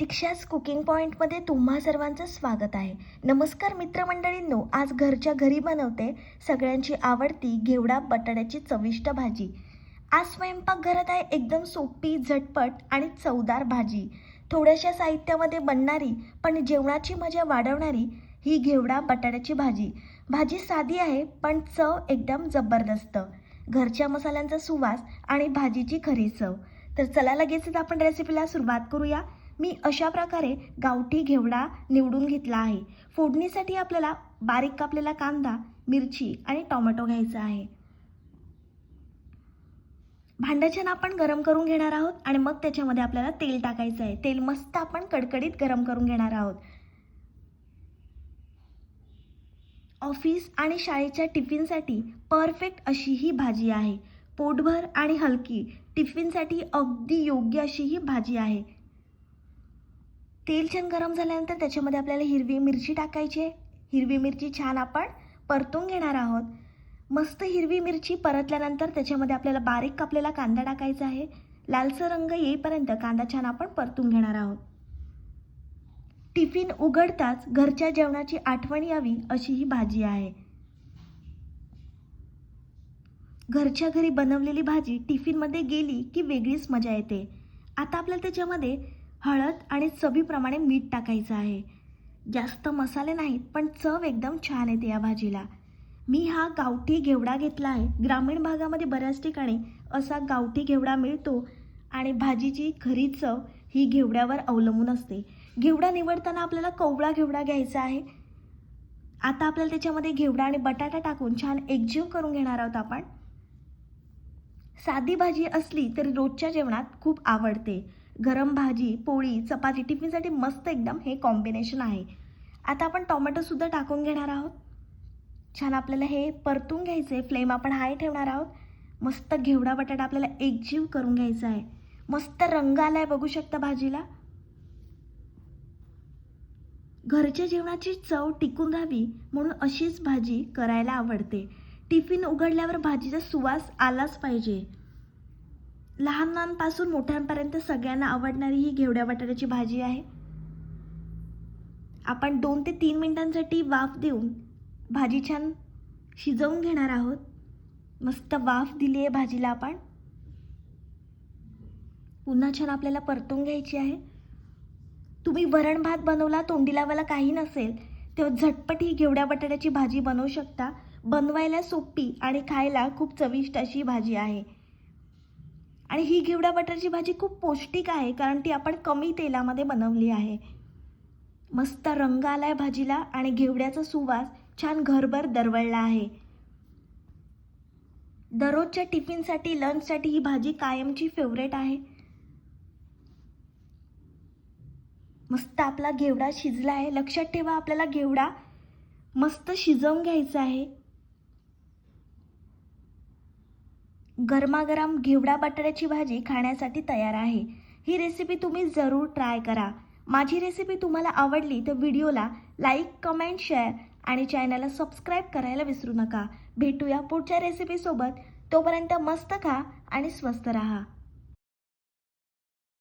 प्रतीक्षाच cooking पॉईंटमध्ये तुम्हा सर्वांचं स्वागत आहे. नमस्कार मित्रमंडळींनो आज घरच्या घरी बनवते सगळ्यांची आवडती घेवडा बटाट्याची चविष्ट भाजी. आज स्वयंपाकघरात आहे एकदम सोपी झटपट आणि चवदार भाजी. थोड्याशा साहित्यामध्ये बनणारी पण जेवणाची मजा वाढवणारी ही घेवडा बटाट्याची भाजी. भाजी साधी आहे पण चव एकदम जबरदस्त. घरच्या मसाल्यांचा सुवास आणि भाजीची खरी चव. तर चला लगेचच आपण रेसिपीला सुरुवात करूया. मी अशा प्रकारे गावठी घेवडा निवडून घेतला आहे. फोडणीसाठी आपल्याला बारीक कापलेला कांदा मिरची आणि टोमॅटो घ्यायचा आहे. भांड्याच्या आपण गरम करून घेणार आहोत आणि मग त्याच्यामध्ये आपल्याला तेल टाकायचं आहे. तेल मस्त आपण कडकडीत गरम करून घेणार आहोत. ऑफिस आणि शाळेच्या टिफिनसाठी परफेक्ट अशी ही भाजी आहे. पोटभर आणि हलकी टिफिनसाठी अगदी योग्य अशी ही भाजी आहे. तेल छान गरम झाल्यानंतर त्याच्यामध्ये आपल्याला हिरवी मिरची टाकायची आहे. हिरवी मिरची छान आपण परतून घेणार आहोत. मस्त हिरवी मिरची परतल्यानंतर त्याच्यामध्ये आपल्याला बारीक कापलेला कांदा टाकायचा आहे. लालसर रंग येईपर्यंत कांदा छान आपण परतून घेणार आहोत. टिफिन उघडताच घरच्या जेवणाची आठवण यावी अशी ही भाजी आहे. घरच्या घरी बनवलेली भाजी टिफिनमध्ये गेली की वेगळीच मजा येते. आता आपल्याला त्याच्यामध्ये हळद आणि चवीप्रमाणे मीठ टाकायचं आहे. जास्त मसाले नाहीत पण चव एकदम छान येते या भाजीला. मी हा गावठी घेवडा घेतला आहे. ग्रामीण भागामध्ये बऱ्याच ठिकाणी असा गावठी घेवडा मिळतो आणि भाजीची खरी चव ही घेवड्यावर अवलंबून असते. घेवडा निवडताना आपल्याला कवळा घेवडा घ्यायचा आहे. आता आपल्याला त्याच्यामध्ये घेवडा आणि बटाटा टाकून छान एकजीव करून घेणार आहोत आपण. साधी भाजी असली तरी रोजच्या जेवणात खूप आवडते. गरम भाजी पोळी चपाती टिफिनसाठी मस्त एकदम हे कॉम्बिनेशन आहे. आता आपण टोमॅटोसुद्धा टाकून घेणार आहोत. छान आपल्याला हे परतून घ्यायचं आहे फ्लेम आपण हाय ठेवणार आहोत. मस्त घेवडा बटाटा आपल्याला एकजीव करून घ्यायचा आहे. मस्त रंग आला आहे बघू शकता भाजीला. घरच्या जेवणाची चव टिकून राहावी म्हणून अशीच भाजी करायला आवडते. टिफिन उघडल्यावर भाजीचा सुवास आलाच पाहिजे. लहानपासून मोठ्यांपर्यंत सगळ्यांना आवडणारी ही घेवड्या बटाट्याची भाजी आहे. आपण दोन ते तीन मिनिटांसाठी वाफ देऊन भाजी छान शिजवून घेणार आहोत. मस्त वाफ दिली आहे भाजीला आपण. पुन्हा छान आपल्याला परतून घ्यायची आहे. तुम्ही वरण भात बनवला तोंडी लावायला काही नसेल तेव्हा झटपट ही घेवड्या बटाट्याची भाजी बनवू शकता. बनवायला सोपी आणि खायला खूप चविष्ट अशी भाजी आहे. आणि ही घेवडा बटरची भाजी खूप पौष्टिक आहे कारण ती आपण कमी तेलामध्ये बनवली आहे. मस्त रंग आलाय भाजीला आणि घेवड्याचा सुवास छान घरभर दरवळला आहे. दररोजच्या टिफिनसाठी लंचसाठी ही भाजी कायमची फेवरेट आहे. मस्त आपला घेवडा शिजला आहे. लक्षात ठेवा आपल्याला घेवडा मस्त शिजवून घ्यायचा आहे. गरमागरम घेवडा बटाट्याची भाजी खाण्यासाठी तयार आहे. ही रेसिपी तुम्ही जरूर ट्राय करा. माझी रेसिपी तुम्हाला आवडली तर व्हिडिओला लाईक कमेंट शेअर आणि चॅनलला सबस्क्राईब करायला विसरू नका. भेटूया पुढच्या रेसिपीसोबत तोपर्यंत मस्त खा आणि स्वस्त राहा.